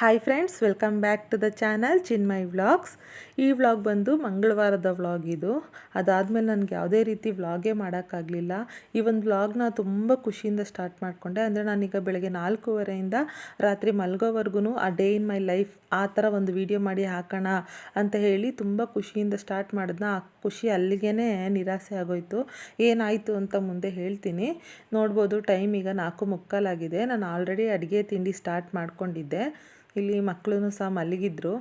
Hi friends welcome back to the channel Chinmai vlogs ಈ vlog ಬಂದು ಮಂಗಳವಾರದ vlog ಇದು. ಅದಾದಮೇಲೆ ನನಗೆ ಯಾವುದೇ ರೀತಿ ವ್ಲಾಗೇ ಮಾಡೋಕ್ಕಾಗಲಿಲ್ಲ. ಈ ಒಂದು ವ್ಲಾಗ್ನ ತುಂಬ ಖುಷಿಯಿಂದ ಸ್ಟಾರ್ಟ್ ಮಾಡಿಕೊಂಡೆ. ಅಂದರೆ ನಾನೀಗ ಬೆಳಗ್ಗೆ ನಾಲ್ಕೂವರೆಯಿಂದ ರಾತ್ರಿ ಮಲ್ಗೋವರೆಗೂ ಆ ಡೇ ಇನ್ ಮೈ ಲೈಫ್ ಆ ಥರ ಒಂದು ವಿಡಿಯೋ ಮಾಡಿ ಹಾಕೋಣ ಅಂತ ಹೇಳಿ ತುಂಬ ಖುಷಿಯಿಂದ ಸ್ಟಾರ್ಟ್ ಮಾಡಿದ್ನ. ಆ ಖುಷಿ ಅಲ್ಲಿಗೆ ನಿರಾಸೆ ಆಗೋಯ್ತು. ಏನಾಯಿತು ಅಂತ ಮುಂದೆ ಹೇಳ್ತೀನಿ. ನೋಡ್ಬೋದು ಟೈಮ್ ಈಗ ನಾಲ್ಕು ಮುಕ್ಕಾಲಾಗಿದೆ. ನಾನು ಆಲ್ರೆಡಿ ಅಡುಗೆ ತಿಂಡಿ ಸ್ಟಾರ್ಟ್ ಮಾಡ್ಕೊಂಡಿದ್ದೆ. ಇಲ್ಲಿ ಮಕ್ಕಳು ಸಹ ಮಲಗಿದ್ರು.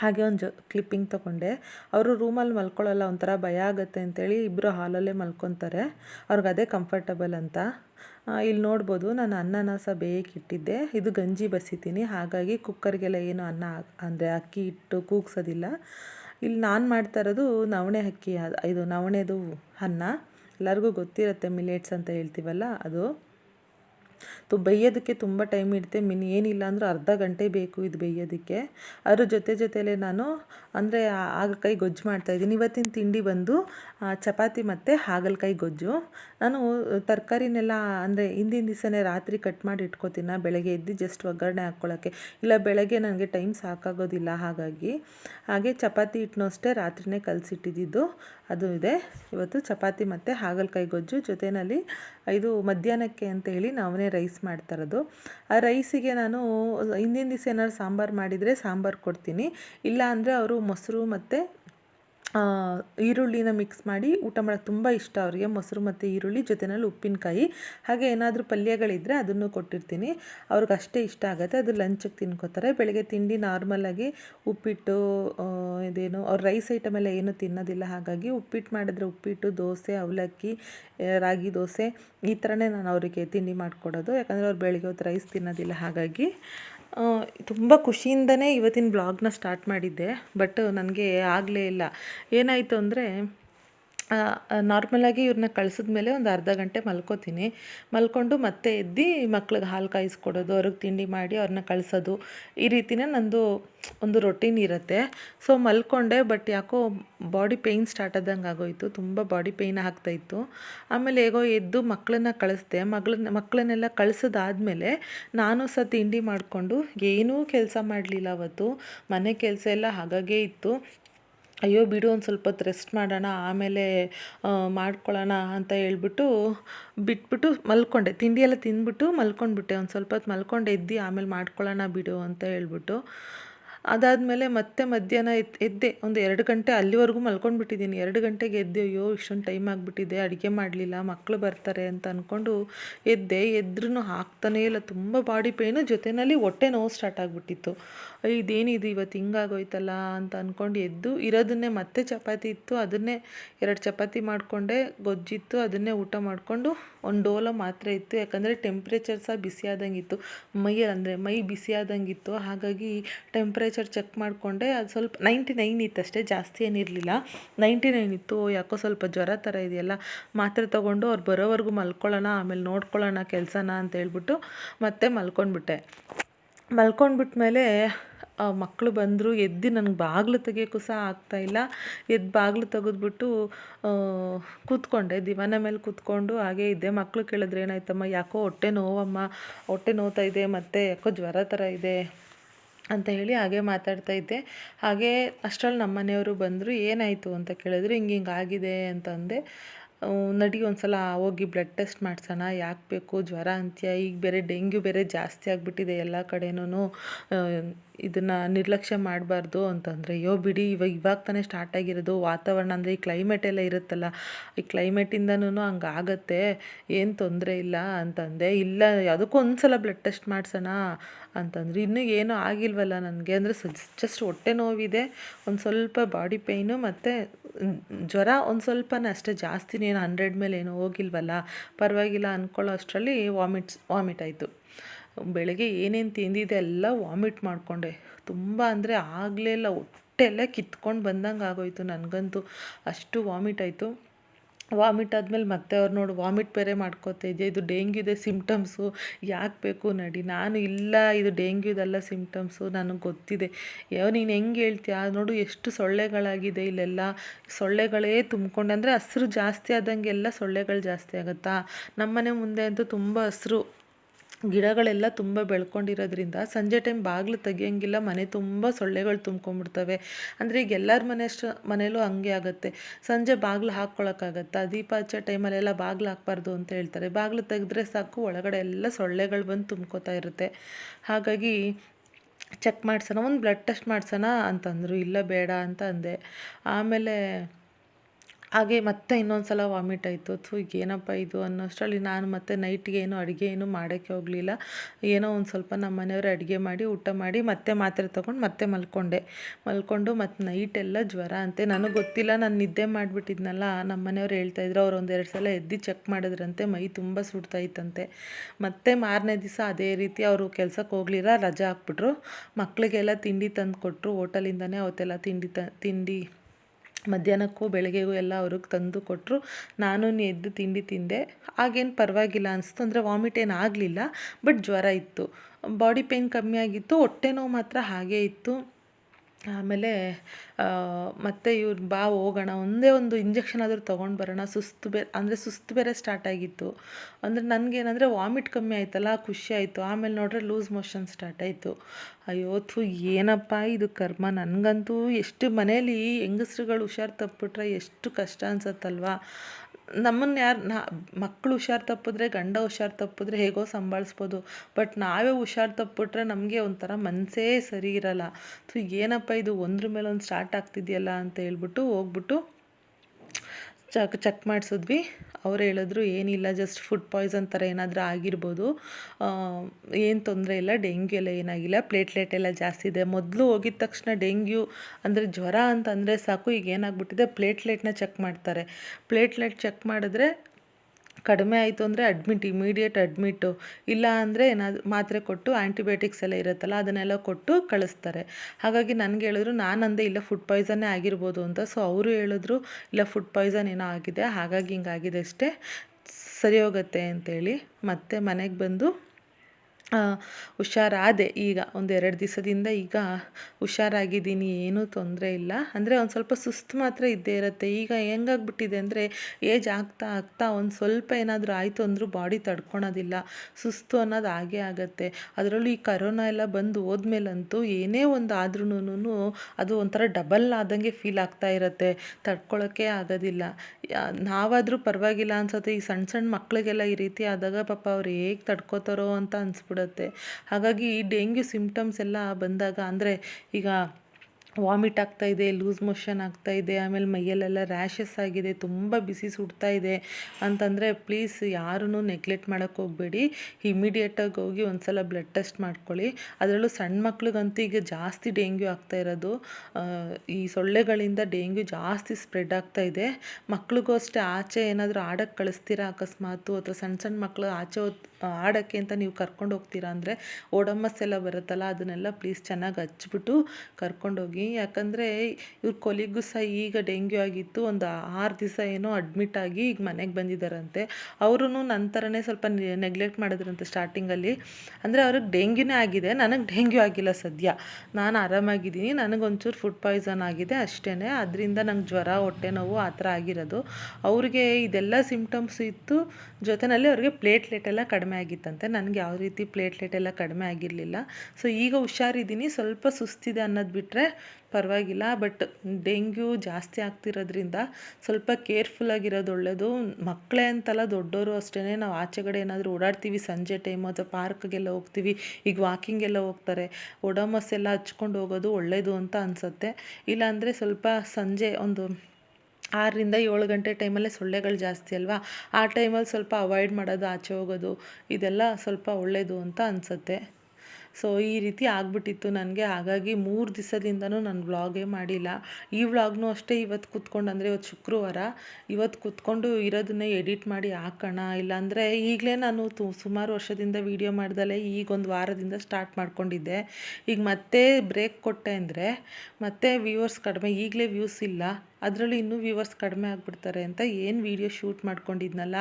ಹಾಗೆ ಒಂದು ಕ್ಲಿಪ್ಪಿಂಗ್ ತೊಗೊಂಡೆ. ಅವರು ರೂಮಲ್ಲಿ ಮಲ್ಕೊಳ್ಳಲ್ಲ ಒಂಥರ ಭಯ ಆಗುತ್ತೆ ಅಂತೇಳಿ ಇಬ್ಬರು ಹಾಲಲ್ಲೇ ಮಲ್ಕೊತಾರೆ. ಅವ್ರಿಗೆ ಅದೇ ಕಂಫರ್ಟಬಲ್ ಅಂತ. ಇಲ್ಲಿ ನೋಡ್ಬೋದು, ನಾನು ಅನ್ನನ ಸಹ ಬೇಯಕ್ಕಿಟ್ಟಿದ್ದೆ ಇದು ಗಂಜಿ ಬಸಿತೀನಿ, ಹಾಗಾಗಿ ಕುಕ್ಕರ್ಗೆಲ್ಲ ಏನು ಅನ್ನ ಅಂದರೆ ಅಕ್ಕಿ ಇಟ್ಟು ಕೂಗ್ಸೋದಿಲ್ಲ. ಇಲ್ಲಿ ನಾನು ಮಾಡ್ತಾ ಇರೋದು ನವಣೆ ಅಕ್ಕಿ ಇದು ನವಣೆದು ಅನ್ನ. ಎಲ್ಲರಿಗೂ ಗೊತ್ತಿರುತ್ತೆ, ಮಿಲೆಟ್ಸ್ ಅಂತ ಹೇಳ್ತೀವಲ್ಲ ಅದು. ತು ಬೇಯೋದಕ್ಕೆ ತುಂಬ ಟೈಮ್ ಇಡುತ್ತೆ ಮಿನ್ ಏನಿಲ್ಲ ಅಂದರೂ ಅರ್ಧ ಗಂಟೆ ಬೇಕು ಇದು ಬೇಯೋದಕ್ಕೆ. ಅದ್ರ ಜೊತೆ ಜೊತೆಯಲ್ಲೇ ನಾನು ಅಂದರೆ ಹಾಗಲಕಾಯಿ ಗೊಜ್ಜು ಮಾಡ್ತಾಯಿದ್ದೀನಿ ಇವತ್ತಿನ ತಿಂಡಿ ಬಂದು ಚಪಾತಿ ಮತ್ತು ಹಾಗಲಕಾಯಿ ಗೊಜ್ಜು. ನಾನು ತರಕಾರಿನೆಲ್ಲ ಅಂದರೆ ಹಿಂದಿನ ದಿವಸನೇ ರಾತ್ರಿ ಕಟ್ ಮಾಡಿ ಇಟ್ಕೋತೀನಿ. ಬೆಳಗ್ಗೆ ಎದ್ದು ಜಸ್ಟ್ ಒಗ್ಗರಣೆ ಹಾಕ್ಕೊಳ್ಳೋಕ್ಕೆ ಇಲ್ಲ, ಬೆಳಗ್ಗೆ ನನಗೆ ಟೈಮ್ ಸಾಕಾಗೋದಿಲ್ಲ ಹಾಗಾಗಿ. ಹಾಗೆ ಚಪಾತಿ ಹಿಟ್ಟನು ಅಷ್ಟೇ ರಾತ್ರಿನೇ ಕಲಸಿಟ್ಟಿದ್ದು. ಅದು ಇದೆ. ಇವತ್ತು ಚಪಾತಿ ಮತ್ತು ಹಾಗಲಕಾಯಿ ಗೊಜ್ಜು ಜೊತೆಯಲ್ಲಿ ಇದು ಮಧ್ಯಾಹ್ನಕ್ಕೆ ಅಂತ ಹೇಳಿ ನಾವೇ ರೈಸ್ ಮಾಡ್ತಾ ಇರೋದು. ಆ ರೈಸಿಗೆ ನಾನು ಹಿಂದಿನ ದಿವಸ ಏನಾದ್ರು ಸಾಂಬಾರು ಮಾಡಿದರೆ ಸಾಂಬಾರು ಕೊಡ್ತೀನಿ. ಇಲ್ಲ ಅಂದರೆ ಅವರು ಮೊಸರು ಮತ್ತು ಈರುಳ್ಳಿನ ಮಿಕ್ಸ್ ಮಾಡಿ ಊಟ ಮಾಡೋಕ್ಕೆ ತುಂಬ ಇಷ್ಟ ಅವರಿಗೆ. ಮೊಸರು ಮತ್ತು ಈರುಳ್ಳಿ ಜೊತೆನಲ್ಲಿ ಉಪ್ಪಿನಕಾಯಿ. ಹಾಗೆ ಏನಾದರೂ ಪಲ್ಯಗಳಿದ್ದರೆ ಅದನ್ನು ಕೊಟ್ಟಿರ್ತೀನಿ. ಅವ್ರಿಗೆ ಅಷ್ಟೇ ಇಷ್ಟ ಆಗುತ್ತೆ. ಅದು ಲಂಚಕ್ಕೆ ತಿನ್ಕೋತಾರೆ. ಬೆಳಗ್ಗೆ ತಿಂಡಿ ನಾರ್ಮಲಾಗಿ ಉಪ್ಪಿಟ್ಟು ಇದೇನು, ಅವ್ರು ರೈಸ್ ಐಟಮ್ ಎಲ್ಲ ಏನು ತಿನ್ನೋದಿಲ್ಲ. ಹಾಗಾಗಿ ಉಪ್ಪಿಟ್ಟು ಮಾಡಿದ್ರೆ ಉಪ್ಪಿಟ್ಟು, ದೋಸೆ, ಅವಲಕ್ಕಿ ರಾಗಿ ದೋಸೆ ಈ ಥರನೇ ನಾನು ಅವರಿಗೆ ತಿಂಡಿ ಮಾಡಿಕೊಡೋದು. ಯಾಕಂದರೆ ಅವ್ರು ಬೆಳಗ್ಗೆ ಹೊತ್ತು ರೈಸ್ ತಿನ್ನೋದಿಲ್ಲ. ಹಾಗಾಗಿ ತುಂಬ ಖುಷಿಯಿಂದನೇ ಇವತ್ತಿನ ಬ್ಲಾಗ್ನ ಸ್ಟಾರ್ಟ್ ಮಾಡಿದ್ದೆ ಬಟ್ ನನಗೆ ಆಗಲೇ ಇಲ್ಲ. ಏನಾಯಿತು ಅಂದರೆ ನಾರ್ಮಲಾಗಿ ಇವ್ರನ್ನ ಕಳ್ಸಿದ ಮೇಲೆ ಒಂದು ಅರ್ಧ ಗಂಟೆ ಮಲ್ಕೋತೀನಿ. ಮಲ್ಕೊಂಡು ಮತ್ತೆ ಎದ್ದು ಮಕ್ಳಿಗೆ ಹಾಲು ಕಾಯಿಸ್ಕೊಡೋದು, ಅವ್ರಿಗೆ ತಿಂಡಿ ಮಾಡಿ ಅವ್ರನ್ನ ಕಳಿಸೋದು, ಈ ರೀತಿನೇ ನಂದು ಒಂದು ರೊಟೀನ್ ಇರುತ್ತೆ. ಸೊ ಮಲ್ಕೊಂಡೆ ಬಟ್ ಯಾಕೋ ಬಾಡಿ ಪೇಯ್ನ್ ಸ್ಟಾರ್ಟ್ ಆದಂಗೆ ಆಗೋಯಿತು, ತುಂಬ ಬಾಡಿ ಪೇಯ್ನ್ ಆಗ್ತಾಯಿತ್ತು ಆಮೇಲೆ ಹೇಗೋ ಎದ್ದು ಮಕ್ಕಳನ್ನ ಕಳಿಸ್ದೆ. ಮಗಳನ್ನ ಮಕ್ಕಳನ್ನೆಲ್ಲ ಕಳಿಸಿದಾದ್ಮೇಲೆ ನಾನು ಸಹ ತಿಂಡಿ ಮಾಡಿಕೊಂಡು, ಏನೂ ಕೆಲಸ ಮಾಡಲಿಲ್ಲ ಅವತ್ತು. ಮನೆ ಕೆಲಸ ಎಲ್ಲ ಹಾಗಾಗೇ ಇತ್ತು. ಅಯ್ಯೋ ಬಿಡು, ಒಂದು ಸ್ವಲ್ಪ ಹೊತ್ತು ರೆಸ್ಟ್ ಮಾಡೋಣ, ಆಮೇಲೆ ಮಾಡ್ಕೊಳ್ಳೋಣ ಅಂತ ಹೇಳ್ಬಿಟ್ಟು ಬಿಟ್ಬಿಟ್ಟು ಮಲ್ಕೊಂಡೆ. ತಿಂಡಿ ಎಲ್ಲ ತಿಂದ್ಬಿಟ್ಟು ಮಲ್ಕೊಂಡ್ಬಿಟ್ಟೆ. ಒಂದು ಸ್ವಲ್ಪ ಹೊತ್ತು ಮಲ್ಕೊಂಡು ಎದ್ದು ಆಮೇಲೆ ಮಾಡ್ಕೊಳ್ಳೋಣ ಬಿಡು ಅಂತ ಹೇಳ್ಬಿಟ್ಟು. ಅದಾದಮೇಲೆ ಮತ್ತೆ ಮಧ್ಯಾಹ್ನ ಎದ್ದು ಎದ್ದೆ. ಒಂದು ಎರಡು ಗಂಟೆ ಅಲ್ಲಿವರೆಗೂ ಮಲ್ಕೊಂಡ್ಬಿಟ್ಟಿದ್ದೀನಿ. ಎರಡು ಗಂಟೆಗೆ ಎದ್ದೆ, ಅಯ್ಯೋ, ಇಷ್ಟೊಂದು ಟೈಮ್ ಆಗಿಬಿಟ್ಟಿದೆ, ಅಡುಗೆ ಮಾಡಲಿಲ್ಲ ಮಕ್ಕಳು ಬರ್ತಾರೆ ಅಂತ ಅಂದ್ಕೊಂಡು ಎದ್ದೆ. ಎದ್ರೂ ಹಾಕ್ತಾನೇ ಇಲ್ಲ. ತುಂಬ ಬಾಡಿ ಪೇಯ್ನು ಜೊತೆಯಲ್ಲಿ ಹೊಟ್ಟೆ ನೋವು ಸ್ಟಾರ್ಟ್ ಆಗಿಬಿಟ್ಟಿತ್ತು. ಇದೇನಿದು? ಇವತ್ತು ಹಿಂಗಾಗೋಯ್ತಲ್ಲ ಅಂತ ಅಂದ್ಕೊಂಡು ಎದ್ದು, ಇರೋದನ್ನೇ ಮತ್ತೆ ಚಪಾತಿ ಇತ್ತು. ಅದನ್ನೇ ಎರಡು ಚಪಾತಿ ಮಾಡಿಕೊಂಡೆ. ಗೊಜ್ಜಿತ್ತು. ಅದನ್ನೇ ಊಟ ಮಾಡಿಕೊಂಡು ಒಂದು ಡೋಲೋ ಮಾತ್ರ ಇತ್ತು. ಯಾಕಂದರೆ ಟೆಂಪ್ರೇಚರ್ ಸಹ ಬಿಸಿಯಾದಂಗಿತ್ತು ಮೈ ಅಂದರೆ ಮೈ ಬಿಸಿಯಾದಂಗಿತ್ತು ಹಾಗಾಗಿ ಟೆಂಪ್ರೇಚರ್ ಚೆಕ್ ಮಾಡಿಕೊಂಡೆ. ಅದು ಸ್ವಲ್ಪ ನೈಂಟಿ ನೈನ್ ಇತ್ತು ಅಷ್ಟೇ, ಜಾಸ್ತಿ ಏನಿರಲಿಲ್ಲ. ನೈಂಟಿ ನೈನ್ ಇತ್ತು ಯಾಕೋ ಸ್ವಲ್ಪ ಜ್ವರ ಥರ ಇದೆಯಲ್ಲ. ಮಾತ್ರೆ ತೊಗೊಂಡು ಅವ್ರು ಬರೋವರೆಗೂ ಮಲ್ಕೊಳ್ಳೋಣ, ಆಮೇಲೆ ನೋಡ್ಕೊಳ್ಳೋಣ ಕೆಲಸನ ಅಂತ ಹೇಳ್ಬಿಟ್ಟು ಮತ್ತೆ ಮಲ್ಕೊಂಡ್ಬಿಟ್ಟೆ. ಮಲ್ಕೊಂಡ್ಬಿಟ್ಮೇಲೆ ಮಕ್ಕಳು ಬಂದರು, ಎದ್ದು ನನಗೆ ಬಾಗಿಲು ತೆಗಿಯೋಕ್ಕೂ ಸಹ ಆಗ್ತಾಯಿಲ್ಲ ಎದ್ದು ಬಾಗಿಲು ತೆಗೆದ್ಬಿಟ್ಟು ಕೂತ್ಕೊಂಡೆ. ದಿವಾನ ಮೇಲೆ ಕೂತ್ಕೊಂಡು ಹಾಗೇ ಇದ್ದೆ. ಮಕ್ಕಳು ಕೇಳಿದ್ರೆ ಏನಾಯ್ತಮ್ಮ, ಯಾಕೋ ಹೊಟ್ಟೆ ನೋವಮ್ಮ, ಹೊಟ್ಟೆ ನೋವ್ತಾ ಇದೆ, ಮತ್ತು ಯಾಕೋ ಜ್ವರ ಥರ ಇದೆ ಅಂತ ಹೇಳಿ ಹಾಗೆ ಮಾತಾಡ್ತಾ ಇದ್ದೆ. ಹಾಗೇ ಅಷ್ಟರಲ್ಲಿ ನಮ್ಮ ಮನೆಯವರು ಬಂದರು, ಏನಾಯಿತು ಅಂತ ಕೇಳಿದ್ರು, ಹಿಂಗೆ ಹಿಂಗೆ ಆಗಿದೆ ಅಂತಂದೆ. ನಡಿ ಒಂದು ಸಲ ಹೋಗಿ ಬ್ಲಡ್ ಟೆಸ್ಟ್ ಮಾಡಿಸೋಣ, ಯಾಕೆ ಬೇಕು? ಜ್ವರ ಅಂತೀಯ, ಈಗ ಬೇರೆ ಡೆಂಗ್ಯೂ ಬೇರೆ ಜಾಸ್ತಿ ಆಗಿಬಿಟ್ಟಿದೆ ಎಲ್ಲ ಕಡೆನೂ ಇದನ್ನು ನಿರ್ಲಕ್ಷ್ಯ ಮಾಡಬಾರ್ದು ಅಂತಂದರೆ, ಅಯ್ಯೋ ಬಿಡಿ, ಇವಾಗ ಇವಾಗ ತಾನೇ ಸ್ಟಾರ್ಟ್ ಆಗಿರೋದು. ವಾತಾವರಣ ಅಂದರೆ ಈ ಕ್ಲೈಮೇಟ್ ಎಲ್ಲ ಇರುತ್ತಲ್ಲ, ಈ ಕ್ಲೈಮೇಟಿಂದನೂ ಹಂಗೆ ಆಗುತ್ತೆ. ಏನು ತೊಂದರೆ ಇಲ್ಲ ಅಂತಂದೆ, ಇಲ್ಲ, ಯಾವುದಕ್ಕೂ ಒಂದು ಸಲ ಬ್ಲಡ್ ಟೆಸ್ಟ್ ಮಾಡಿಸೋಣ ಅಂತಂದ್ರೆ ಇನ್ನೂ ಏನೂ ಆಗಿಲ್ವಲ್ಲ ನನಗೆ. ಅಂದರೆ ಜಸ್ಟ್ ಹೊಟ್ಟೆ ನೋವಿದೆ, ಒಂದು ಸ್ವಲ್ಪ ಬಾಡಿ ಪೇಯ್ನು ಮತ್ತು ಜ್ವರ ಒಂದು ಸ್ವಲ್ಪನೇ ಅಷ್ಟೇ ಜಾಸ್ತಿನೇ, ಏನು ಹಂಡ್ರೆಡ್ ಮೇಲೆ ಏನು ಹೋಗಿಲ್ವಲ್ಲ, ಪರವಾಗಿಲ್ಲ ಅಂದ್ಕೊಳ್ಳೋ ಅಷ್ಟರಲ್ಲಿ ವಾಮಿಟ್ಸ್, ವಾಮಿಟ್ ಆಯಿತು. ಬೆಳಗ್ಗೆ ಏನೇನು ತಿಂದಿದೆ ಎಲ್ಲ ವಾಮಿಟ್ ಮಾಡಿಕೊಂಡೆ. ತುಂಬ ಅಂದರೆ ಆಗಲೇ ಇಲ್ಲ, ಹೊಟ್ಟೆಲ್ಲ ಕಿತ್ಕೊಂಡು ಬಂದಂಗೆ ಆಗೋಯ್ತು ನನಗಂತೂ. ಅಷ್ಟು ವಾಮಿಟ್ ಆಯಿತು. ವಾಮಿಟ್ ಆದಮೇಲೆ ಮತ್ತೆ ಅವ್ರು ನೋಡು ವಾಮಿಟ್ ಬೇರೆ ಮಾಡ್ಕೋತಾ ಇದೆಯಾ? ಇದು ಡೆಂಗ್ಯೂದೆ ಸಿಮ್ಟಮ್ಸು ಯಾಕೆ ಬೇಕು ನಡಿ. ನಾನು ಇಲ್ಲ, ಇದು ಡೆಂಗ್ಯೂದಲ್ಲ ಸಿಮ್ಟಮ್ಸು ನನಗೆ ಗೊತ್ತಿದೆ. ಯಾವ ನೀನು ಹೆಂಗೆ ಹೇಳ್ತೀಯಾ? ನೋಡು ಎಷ್ಟು ಸೊಳ್ಳೆಗಳಾಗಿದೆ ಇಲ್ಲೆಲ್ಲ. ಸೊಳ್ಳೆಗಳೇ ತುಂಬ್ಕೊಂಡು. ಅಂದರೆ ಹಸ್ರು ಜಾಸ್ತಿ ಆದಂಗೆಲ್ಲ ಸೊಳ್ಳೆಗಳು ಜಾಸ್ತಿ ಆಗುತ್ತಾ? ನಮ್ಮನೆ ಮುಂದೆ ಅಂತೂ ತುಂಬ ಹಸ್ರು ಗಿಡಗಳೆಲ್ಲ ತುಂಬ ಬೆಳ್ಕೊಂಡಿರೋದ್ರಿಂದ ಸಂಜೆ ಟೈಮ್ ಬಾಗಿಲು ತೆಗಿಯೋಂಗಿಲ್ಲ, ಮನೆ ತುಂಬ ಸೊಳ್ಳೆಗಳು ತುಂಬ್ಕೊಂಡ್ಬಿಡ್ತವೆ. ಅಂದರೆ ಈಗ ಎಲ್ಲರ ಮನೆ ಅಷ್ಟು ಮನೇಲೂ ಹಂಗೆ ಆಗುತ್ತೆ. ಸಂಜೆ ಬಾಗಿಲು ಹಾಕ್ಕೊಳಕ್ಕಾಗತ್ತಾ? ದೀಪ ಹಚ್ಚೋ ಟೈಮಲ್ಲೆಲ್ಲ ಬಾಗಿಲು ಹಾಕ್ಬಾರ್ದು ಅಂತ ಹೇಳ್ತಾರೆ. ಬಾಗಿಲು ತೆಗೆದ್ರೆ ಸಾಕು, ಒಳಗಡೆ ಎಲ್ಲ ಸೊಳ್ಳೆಗಳು ಬಂದು ತುಂಬ್ಕೋತಾ ಇರುತ್ತೆ. ಹಾಗಾಗಿ ಚೆಕ್ ಮಾಡ್ಸೋಣ, ಒಂದು ಬ್ಲಡ್ ಟೆಸ್ಟ್ ಮಾಡ್ಸೋಣ ಅಂತಂದರು. ಇಲ್ಲ, ಬೇಡ ಅಂತ ಅಂದೆ. ಆಮೇಲೆ ಹಾಗೆ ಮತ್ತೆ ಇನ್ನೊಂದು ಸಲ ವಾಮಿಟ್ ಆಯಿತು. ಥು ಏನಪ್ಪ ಇದು ಅನ್ನೋಷ್ಟರಲ್ಲಿ ನಾನು ಮತ್ತೆ ನೈಟ್ಗೆ ಏನು ಅಡುಗೆ ಏನು ಮಾಡೋಕ್ಕೆ ಹೋಗಲಿಲ್ಲ. ಏನೋ ಒಂದು ಸ್ವಲ್ಪ ನಮ್ಮ ಮನೆಯವರು ಅಡುಗೆ ಮಾಡಿ, ಊಟ ಮಾಡಿ ಮತ್ತೆ ಮಾತ್ರೆ ತೊಗೊಂಡು ಮತ್ತೆ ಮಲ್ಕೊಂಡೆ. ಮಲ್ಕೊಂಡು ಮತ್ತು ಎಲ್ಲ ಜ್ವರ ಅಂತೆ. ನನಗೆ ಗೊತ್ತಿಲ್ಲ, ನಾನು ನಿದ್ದೆ ಮಾಡಿಬಿಟ್ಟಿದ್ನಲ್ಲ. ನಮ್ಮ ಮನೆಯವ್ರು ಹೇಳ್ತಾಯಿದ್ರು ಅವ್ರು ಒಂದೆರಡು ಸಲ ಎದ್ದು ಚೆಕ್ ಮಾಡಿದ್ರಂತೆ, ಮೈ ತುಂಬ ಸುಡ್ತಾ ಇತ್ತಂತೆ ಮತ್ತೆ ಮಾರನೇ ದಿವಸ ಅದೇ ರೀತಿ ಅವರು ಕೆಲಸಕ್ಕೆ ಹೋಗ್ಲಿಲ್ಲ, ರಜಾ ಹಾಕ್ಬಿಟ್ರು. ಮಕ್ಕಳಿಗೆಲ್ಲ ತಿಂಡಿ ತಂದು ಕೊಟ್ಟರು ಹೋಟೆಲಿಂದನೇ ಅವತ್ತೆಲ್ಲ ತಿಂಡಿ ತ, ತಿಂಡಿ ಮಧ್ಯಾಹ್ನಕ್ಕೂ ಬೆಳಗ್ಗೆಗೂ ಎಲ್ಲ ಅವ್ರಿಗೆ ತಂದು ಕೊಟ್ಟರು ನಾನು ಎದ್ದು ತಿಂಡಿ ತಿಂದೆ. ಆಗೇನು ಪರವಾಗಿಲ್ಲ ಅನಿಸ್ತು ಅಂದರೆ ವಾಮಿಟ್ ಏನು ಆಗಲಿಲ್ಲ, ಬಟ್ ಜ್ವರ ಇತ್ತು. ಬಾಡಿ ಪೇಯ್ನ್ ಕಮ್ಮಿ ಆಗಿತ್ತು, ಹೊಟ್ಟೆ ನೋವು ಮಾತ್ರ ಹಾಗೇ ಇತ್ತು. ಆಮೇಲೆ ಮತ್ತೆ ಇವ್ರು ಬಾ ಹೋಗೋಣ. ಒಂದೇ ಒಂದು ಇಂಜೆಕ್ಷನ್ ಆದರೂ ತೊಗೊಂಡು ಬರೋಣ. ಸುಸ್ತು ಬೇ, ಅಂದರೆ ಸುಸ್ತು ಬೇರೆ ಸ್ಟಾರ್ಟ್ ಆಗಿತ್ತು. ಅಂದರೆ ನನಗೇನಂದರೆ ವಾಮಿಟ್ ಕಮ್ಮಿ ಆಯ್ತಲ್ಲ, ಖುಷಿ ಆಯಿತು. ಆಮೇಲೆ ನೋಡ್ರೆ ಲೂಸ್ ಮೋಷನ್ ಸ್ಟಾರ್ಟ್ ಆಯಿತು. ಅಯ್ಯೋ, ಥು, ಏನಪ್ಪ ಇದು ಕರ್ಮ. ನನಗಂತೂ ಎಷ್ಟು ಮನೇಲಿ ಹೆಂಗಸ್ರುಗಳು ಹುಷಾರು ತಪ್ಪಿಬಿಟ್ರೆ ಎಷ್ಟು ಕಷ್ಟ ಅನ್ಸತ್ತಲ್ವಾ? ನಮ್ಮನ್ನು ಯಾರು ನಾ ಮಕ್ಕಳು ಹುಷಾರು ತಪ್ಪಿದ್ರೆ, ಗಂಡ ಹುಷಾರು ತಪ್ಪಿದ್ರೆ ಹೇಗೋ ಸಂಭಾಳಿಸ್ಬೋದು. ಬಟ್ ನಾವೇ ಹುಷಾರು ತಪ್ಪಿಬಿಟ್ರೆ ನಮಗೆ ಒಂಥರ ಮನಸ್ಸೇ ಸರಿ ಇರಲ್ಲ. ಸೊ ಏನಪ್ಪ ಇದು? ಒಂದ್ರ ಮೇಲೆ ಒಂದು ಸ್ಟಾರ್ಟ್ ಆಗ್ತಿದೆಯಲ್ಲ ಅಂತ ಹೇಳ್ಬಿಟ್ಟು ಹೋಗ್ಬಿಟ್ಟು ಚಕ್ ಚೆಕ್ ಮಾಡಿಸಿದ್ವಿ. ಅವ್ರು ಹೇಳಿದ್ರು, ಏನಿಲ್ಲ ಜಸ್ಟ್ ಫುಡ್ ಪಾಯ್ಸನ್ ಥರ ಏನಾದರೂ ಆಗಿರ್ಬೋದು. ಏನು ತೊಂದರೆ ಇಲ್ಲ, ಡೆಂಗ್ಯೂ ಎಲ್ಲ ಏನಾಗಿಲ್ಲ. ಪ್ಲೇಟ್ಲೆಟ್ ಎಲ್ಲ ಜಾಸ್ತಿ ಇದೆ. ಮೊದಲು ಹೋಗಿದ ತಕ್ಷಣ ಡೆಂಗ್ಯೂ ಅಂದರೆ ಜ್ವರ ಅಂತಂದರೆ ಸಾಕು, ಈಗ ಏನಾಗ್ಬಿಟ್ಟಿದೆ ಪ್ಲೇಟ್ಲೆಟ್ನ ಚೆಕ್ ಮಾಡ್ತಾರೆ. ಪ್ಲೇಟ್ಲೆಟ್ ಚೆಕ್ ಮಾಡಿದ್ರೆ ಕಡಿಮೆ ಆಯಿತು ಅಂದರೆ ಅಡ್ಮಿಟ್ ಇಮಿಡಿಯೇಟ್ ಅಡ್ಮಿಟ್ಟು ಇಲ್ಲ ಅಂದರೆ ಏನಾದರೂ ಮಾತ್ರೆ ಕೊಟ್ಟು ಆ್ಯಂಟಿಬಯೋಟಿಕ್ಸ್ ಎಲ್ಲ ಇರುತ್ತಲ್ಲ, ಅದನ್ನೆಲ್ಲ ಕೊಟ್ಟು ಕಳಿಸ್ತಾರೆ. ಹಾಗಾಗಿ ನನಗೆ ಹೇಳಿದ್ರು, ನಾನು ಅಂದೆ ಇಲ್ಲ ಫುಡ್ ಪಾಯ್ಸನ್ನೇ ಆಗಿರ್ಬೋದು ಅಂತ. ಸೊ ಅವರು ಹೇಳಿದ್ರು, ಇಲ್ಲ ಫುಡ್ ಪಾಯ್ಸನ್ ಏನೋ ಆಗಿದೆ, ಹಾಗಾಗಿ ಹಿಂಗಾಗಿದೆ ಅಷ್ಟೇ. ಸರಿ ಹೋಗುತ್ತೆ ಅಂತೇಳಿ ಮತ್ತೆ ಮನೆಗೆ ಬಂದು ಹುಷಾರಾದೆ. ಈಗ ಒಂದು ಎರಡು ದಿವಸದಿಂದ ಈಗ ಹುಷಾರಾಗಿದ್ದೀನಿ, ಏನೂ ತೊಂದರೆ ಇಲ್ಲ. ಅಂದರೆ ಒಂದು ಸ್ವಲ್ಪ ಸುಸ್ತು ಮಾತ್ರ ಇದ್ದೇ ಇರುತ್ತೆ. ಈಗ ಹೆಂಗಾಗ್ಬಿಟ್ಟಿದೆ ಅಂದರೆ ಏಜ್ ಆಗ್ತಾ ಆಗ್ತಾ ಒಂದು ಸ್ವಲ್ಪ ಏನಾದರೂ ಆಯಿತು ಅಂದರೂ ಬಾಡಿ ತಡ್ಕೊಳೋದಿಲ್ಲ. ಸುಸ್ತು ಅನ್ನೋದು ಹಾಗೇ ಆಗುತ್ತೆ. ಅದರಲ್ಲೂ ಈ ಕರೋನಾ ಎಲ್ಲ ಬಂದು ಹೋದ್ಮೇಲಂತೂ ಏನೇ ಒಂದು ಆದ್ರೂ ಅದು ಒಂಥರ ಡಬಲ್ ಆದಂಗೆ ಫೀಲ್ ಆಗ್ತಾ ಇರುತ್ತೆ. ತಡ್ಕೊಳ್ಳೋಕ್ಕೆ ಆಗೋದಿಲ್ಲ. ನಾವಾದರೂ ಪರವಾಗಿಲ್ಲ ಅನ್ಸುತ್ತೆ. ಈ ಸಣ್ಣ ಸಣ್ಣ ಮಕ್ಕಳಿಗೆಲ್ಲ ಈ ರೀತಿ ಆದಾಗ ಪಾಪ ಅವ್ರು ಹೇಗೆ ತಡ್ಕೋತಾರೋ ಅಂತ ಅನ್ಸ್ಬಿಡುತ್ತೆ. ಹಾಗಾಗಿ ಈ ಡೆಂಗ್ಯೂ ಸಿಮ್ಟಮ್ಸ್ ಎಲ್ಲ ಬಂದಾಗ ಅಂದರೆ ಈಗ ವಾಮಿಟ್ ಆಗ್ತಾ ಇದೆ, ಲೂಸ್ ಮೋಷನ್ ಇದೆ, ಆಮೇಲೆ ಮೈಯಲ್ಲೆಲ್ಲ ರ್ಯಾಷಸ್ ಆಗಿದೆ, ತುಂಬ ಬಿಸಿ ಸುಡ್ತಾ ಇದೆ ಅಂತಂದರೆ ಪ್ಲೀಸ್ ಯಾರೂ ನೆಗ್ಲೆಕ್ಟ್ ಮಾಡೋಕ್ಕೆ ಹೋಗಬೇಡಿ. ಇಮಿಡಿಯೇಟಾಗಿ ಹೋಗಿ ಒಂದು ಸಲ ಬ್ಲಡ್ ಟೆಸ್ಟ್ ಮಾಡ್ಕೊಳ್ಳಿ. ಅದರಲ್ಲೂ ಸಣ್ಣ ಮಕ್ಳಿಗಂತೂ ಈಗ ಜಾಸ್ತಿ ಡೆಂಗ್ಯೂ ಆಗ್ತಾ ಇರೋದು. ಈ ಸೊಳ್ಳೆಗಳಿಂದ ಡೆಂಗ್ಯೂ ಜಾಸ್ತಿ ಸ್ಪ್ರೆಡ್ ಆಗ್ತಾ ಇದೆ. ಮಕ್ಳಿಗೂ ಅಷ್ಟೇ ಆಚೆ ಏನಾದರೂ ಆಡೋಕ್ಕೆ ಕಳಿಸ್ತೀರಾ ಅಕಸ್ಮಾತು ಅಥವಾ ಸಣ್ಣ ಸಣ್ಣ ಮಕ್ಕಳು ಆಚೆ ಆಡೋಕ್ಕೆ ಅಂತ ನೀವು ಕರ್ಕೊಂಡು ಹೋಗ್ತೀರಾ ಅಂದರೆ ಓಡಮ್ಮಸ್ ಎಲ್ಲ ಬರುತ್ತಲ್ಲ, ಅದನ್ನೆಲ್ಲ ಪ್ಲೀಸ್ ಚೆನ್ನಾಗಿ ಹಚ್ಬಿಟ್ಟು ಕರ್ಕೊಂಡೋಗಿ ಯಾಕಂದರೆ ಇವ್ರ ಕೊಲಿಗೂ ಸಹ ಈಗ ಡೆಂಗ್ಯೂ ಆಗಿತ್ತು. ಒಂದು ಆರು ದಿವಸ ಏನೋ ಅಡ್ಮಿಟ್ ಆಗಿ ಈಗ ಮನೆಗೆ ಬಂದಿದ್ದಾರಂತೆ ಅವರು ನನ್ನ ಥರನೇ ಸ್ವಲ್ಪ ನೆಗ್ಲೆಕ್ಟ್ ಮಾಡಿದ್ರಂತೆ ಸ್ಟಾರ್ಟಿಂಗಲ್ಲಿ ಅಂದರೆ ಅವ್ರಿಗೆ ಡೆಂಗ್ಯೂನೇ ಆಗಿದೆ. ನನಗೆ ಡೆಂಗ್ಯೂ ಆಗಿಲ್ಲ ಸದ್ಯ. ನಾನು ಆರಾಮಾಗಿದ್ದೀನಿ. ನನಗೊಂಚೂರು ಫುಡ್ ಪಾಯ್ಸನ್ ಆಗಿದೆ ಅಷ್ಟೇ ಅದರಿಂದ ನಂಗೆ ಜ್ವರ, ಹೊಟ್ಟೆ ನೋವು ಆ ಥರ ಆಗಿರೋದು. ಅವ್ರಿಗೆ ಇದೆಲ್ಲ ಸಿಂಪ್ಟಮ್ಸ್ ಇತ್ತು. ಜೊತೆಯಲ್ಲಿ ಅವ್ರಿಗೆ ಪ್ಲೇಟ್ಲೆಟ್ ಎಲ್ಲ ಕಡಿಮೆ ಆಗಿತ್ತಂತೆ. ನನಗೆ ಯಾವ ರೀತಿ ಪ್ಲೇಟ್ಲೆಟ್ ಎಲ್ಲ ಕಡಿಮೆ ಆಗಿರಲಿಲ್ಲ. ಸೊ ಈಗ ಹುಷಾರಿದ್ದೀನಿ. ಸ್ವಲ್ಪ ಸುಸ್ತಿದೆ ಅನ್ನೋದು ಬಿಟ್ಟರೆ ಪರವಾಗಿಲ್ಲ, ಬಟ್ ಡೆಂಗ್ಯೂ ಜಾಸ್ತಿ ಆಗ್ತಿರೋದ್ರಿಂದ ಸ್ವಲ್ಪ ಕೇರ್ಫುಲ್ಲಾಗಿರೋದು ಒಳ್ಳೆಯದು ಮಕ್ಕಳೇ ಅಂತಲ್ಲ ದೊಡ್ಡವರು ಅಷ್ಟೇ ನಾವು ಆಚೆಗಡೆ ಏನಾದರೂ ಓಡಾಡ್ತೀವಿ, ಸಂಜೆ ಟೈಮ್ ಅಥವಾ ಪಾರ್ಕ್ಗೆಲ್ಲ ಹೋಗ್ತೀವಿ, ಈಗ ವಾಕಿಂಗೆಲ್ಲ ಹೋಗ್ತಾರೆ. ಒಡಮಸ್ ಎಲ್ಲ ಹಚ್ಕೊಂಡು ಹೋಗೋದು ಒಳ್ಳೆಯದು ಅಂತ ಅನಿಸುತ್ತೆ. ಇಲ್ಲಾಂದರೆ ಸ್ವಲ್ಪ ಸಂಜೆ ಒಂದು ಆರರಿಂದ ಏಳು ಗಂಟೆ ಟೈಮಲ್ಲೇ ಸೊಳ್ಳೆಗಳು ಜಾಸ್ತಿ ಅಲ್ವಾ? ಆ ಟೈಮಲ್ಲಿ ಸ್ವಲ್ಪ ಅವಾಯ್ಡ್ ಮಾಡೋದು, ಆಚೆ ಹೋಗೋದು, ಇದೆಲ್ಲ ಸ್ವಲ್ಪ ಒಳ್ಳೆಯದು ಅಂತ ಅನಿಸುತ್ತೆ. ಸೊ ಈ ರೀತಿ ಆಗಿಬಿಟ್ಟಿತ್ತು ನನಗೆ. ಹಾಗಾಗಿ ಮೂರು ದಿವಸದಿಂದನೂ ನಾನು ವ್ಲಾಗೇ ಮಾಡಿಲ್ಲ. ಈ ವ್ಲಾಗ್ನೂ ಅಷ್ಟೇ ಇವತ್ತು ಕೂತ್ಕೊಂಡು ಅಂದರೆ ಇವತ್ತು ಶುಕ್ರವಾರ. ಇವತ್ತು ಕೂತ್ಕೊಂಡು ಇರೋದನ್ನೇ ಎಡಿಟ್ ಮಾಡಿ ಹಾಕೋಣ. ಇಲ್ಲಾಂದರೆ ಈಗಲೇ ನಾನು ತು ಸುಮಾರು ವರ್ಷದಿಂದ ವೀಡಿಯೋ ಮಾಡ್ದಲೇ ಈಗ ಒಂದು ವಾರದಿಂದ ಸ್ಟಾರ್ಟ್ ಮಾಡ್ಕೊಂಡಿದ್ದೆ. ಈಗ ಮತ್ತೆ ಬ್ರೇಕ್ ಕೊಟ್ಟೆ ಅಂದರೆ ಮತ್ತೆ ವ್ಯೂವರ್ಸ್ ಕಡಿಮೆ. ಈಗಲೇ ವ್ಯೂಸ್ ಇಲ್ಲ. ಅದರಲ್ಲೂ ಇನ್ನೂ ವ್ಯೂವರ್ಸ್ ಕಡಿಮೆ ಆಗಿಬಿಡ್ತಾರೆ ಅಂತ ಏನು ವೀಡಿಯೋ ಶೂಟ್ ಮಾಡ್ಕೊಂಡಿದ್ನಲ್ಲ,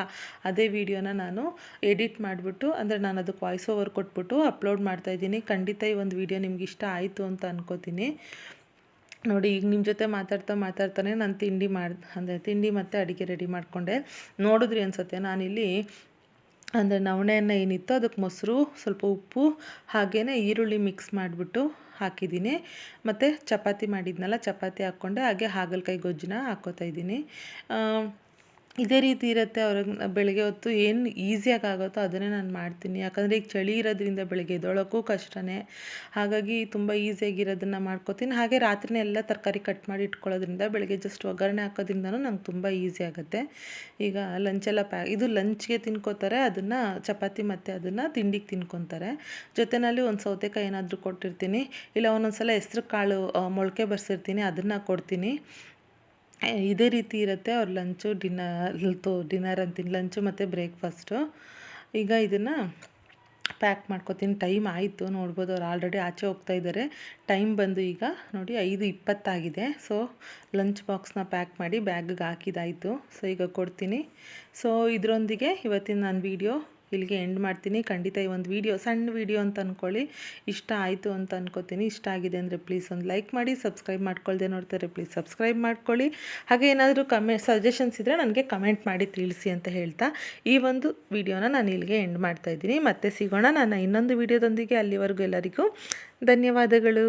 ಅದೇ ವೀಡಿಯೋನ ನಾನು ಎಡಿಟ್ ಮಾಡಿಬಿಟ್ಟು, ಅಂದರೆ ನಾನು ಅದಕ್ಕೆ ವಾಯ್ಸ್ ಓವರ್ ಕೊಟ್ಬಿಟ್ಟು ಅಪ್ಲೋಡ್ ಮಾಡ್ತಾ ಇದ್ದೀನಿ. ಖಂಡಿತ ಈ ಒಂದು ವೀಡಿಯೋ ನಿಮ್ಗೆ ಇಷ್ಟ ಆಯಿತು ಅಂತ ಅನ್ಕೋತೀನಿ. ನೋಡಿ, ಈಗ ನಿಮ್ಮ ಜೊತೆ ಮಾತಾಡ್ತಾ ಮಾತಾಡ್ತಾನೆ ನಾನು ತಿಂಡಿ ಮಾಡಿ, ಅಂದರೆ ತಿಂಡಿ ಮತ್ತು ಅಡುಗೆ ರೆಡಿ ಮಾಡಿಕೊಂಡೆ. ನೋಡಿದ್ರಿ ಅನ್ಸುತ್ತೆ, ನಾನಿಲ್ಲಿ ಅಂದರೆ ನವಣೆಯನ್ನು ಏನಿತ್ತು ಅದಕ್ಕೆ ಮೊಸರು, ಸ್ವಲ್ಪ ಉಪ್ಪು ಹಾಗೆಯೇ ಈರುಳ್ಳಿ ಮಿಕ್ಸ್ ಮಾಡಿಬಿಟ್ಟು ಹಾಕಿದ್ದೀನಿ. ಮತ್ತು ಚಪಾತಿ ಮಾಡಿದ್ನಲ್ಲ ಚಪಾತಿ ಹಾಕ್ಕೊಂಡೆ ಹಾಗೆ ಹಾಗಲಕಾಯಿ ಗೊಜ್ಜನ್ನ ಹಾಕ್ಕೋತಾ ಇದ್ದೀನಿ. ಇದೇ ರೀತಿ ಇರುತ್ತೆ ಅವ್ರಿಗೆ ಬೆಳಗ್ಗೆ ಹೊತ್ತು ಏನು ಈಸಿಯಾಗಿ ಆಗುತ್ತೋ ಅದನ್ನೇ ನಾನು ಮಾಡ್ತೀನಿ. ಯಾಕಂದರೆ ಈಗ ಚಳಿ ಇರೋದ್ರಿಂದ ಬೆಳಗ್ಗೆ ಎದ್ದೇಳೋಕ್ಕೂ ಕಷ್ಟನೇ. ಹಾಗಾಗಿ ತುಂಬ ಈಸಿಯಾಗಿರೋದನ್ನು ಮಾಡ್ಕೋತೀನಿ. ಹಾಗೆ ರಾತ್ರಿನೇ ಎಲ್ಲ ತರಕಾರಿ ಕಟ್ ಮಾಡಿ ಇಟ್ಕೊಳ್ಳೋದ್ರಿಂದ ಬೆಳಗ್ಗೆ ಜಸ್ಟ್ ಒಗ್ಗರಣೆ ಹಾಕೋದ್ರಿಂದನೂ ನಂಗೆ ತುಂಬ ಈಸಿ ಆಗುತ್ತೆ. ಈಗ ಲಂಚೆಲ್ಲ ಪ್ಯಾ ಇದು ಲಂಚ್ಗೆ ತಿನ್ಕೋತಾರೆ, ಅದನ್ನು ಚಪಾತಿ ಮತ್ತು ಅದನ್ನು ತಿಂಡಿಗೆ ತಿನ್ಕೊತಾರೆ. ಜೊತೆಯಲ್ಲಿ ಒಂದು ಸೌತೆಕಾಯಿ ಏನಾದರೂ ಕೊಟ್ಟಿರ್ತೀನಿ. ಇಲ್ಲ ಒಂದೊಂದು ಸಲ ಹೆಸ್ರು ಕಾಳು ಮೊಳಕೆ ಬರ್ಸಿರ್ತೀನಿ, ಅದನ್ನು ಕೊಡ್ತೀನಿ. ಇದೇ ರೀತಿ ಇರುತ್ತೆ ಅವ್ರ ಲಂಚು, ಡಿನ್ನರ್ ತೋ, ಡಿನ್ನರ್ ಅಂತೀನಿ. ಲಂಚು ಮತ್ತು ಬ್ರೇಕ್ಫಾಸ್ಟು. ಈಗ ಇದನ್ನು ಪ್ಯಾಕ್ ಮಾಡ್ಕೊತೀನಿ. ಟೈಮ್ ಆಯಿತು, ನೋಡ್ಬೋದು ಅವ್ರು ಆಲ್ರೆಡಿ ಆಚೆ ಹೋಗ್ತಾ ಇದ್ದಾರೆ. ಟೈಮ್ ಬಂದು ಈಗ ನೋಡಿ ಐದು ಇಪ್ಪತ್ತಾಗಿದೆ. ಸೊ, ಲಂಚ್ ಬಾಕ್ಸ್ನ ಪ್ಯಾಕ್ ಮಾಡಿ ಬ್ಯಾಗಿಗೆ ಹಾಕಿದಾಯಿತು ಸೊ, ಈಗ ಕೊಡ್ತೀನಿ. ಸೊ, ಇದರೊಂದಿಗೆ ಇವತ್ತಿನ ನನ್ನ ವೀಡಿಯೋ ಇಲ್ಲಿಗೆ ಎಂಡ್ ಮಾಡ್ತೀನಿ. ಖಂಡಿತ ಈ ಒಂದು ವೀಡಿಯೋ ಸಣ್ಣ ವೀಡಿಯೋ ಅಂತ ಅಂದ್ಕೊಳ್ಳಿ ಇಷ್ಟ ಆಯಿತು ಅಂತ ಅನ್ಕೋತೀನಿ. ಇಷ್ಟ ಆಗಿದೆ ಅಂದರೆ ಪ್ಲೀಸ್ ಒಂದು ಲೈಕ್ ಮಾಡಿ ಸಬ್ಸ್ಕ್ರೈಬ್ ಮಾಡ್ಕೊಳ್ದೆ ನೋಡ್ತಾರೆ ಪ್ಲೀಸ್ ಸಬ್ಸ್ಕ್ರೈಬ್ ಮಾಡ್ಕೊಳ್ಳಿ. ಹಾಗೆ ಏನಾದರೂ ಕಮೆ ಸಜೆಷನ್ಸ್ ಇದ್ದರೆ ನನಗೆ ಕಮೆಂಟ್ ಮಾಡಿ ತಿಳಿಸಿ ಅಂತ ಹೇಳ್ತಾ. ಈ ಒಂದು ವಿಡಿಯೋನ ನಾನು ಇಲ್ಲಿಗೆ ಎಂಡ್ ಮಾಡ್ತಾಯಿದ್ದೀನಿ ಮತ್ತೆ ಸಿಗೋಣ ನಾನು ಇನ್ನೊಂದು ವಿಡಿಯೋದೊಂದಿಗೆ ಅಲ್ಲಿವರೆಗೂ ಎಲ್ಲರಿಗೂ ಧನ್ಯವಾದಗಳು.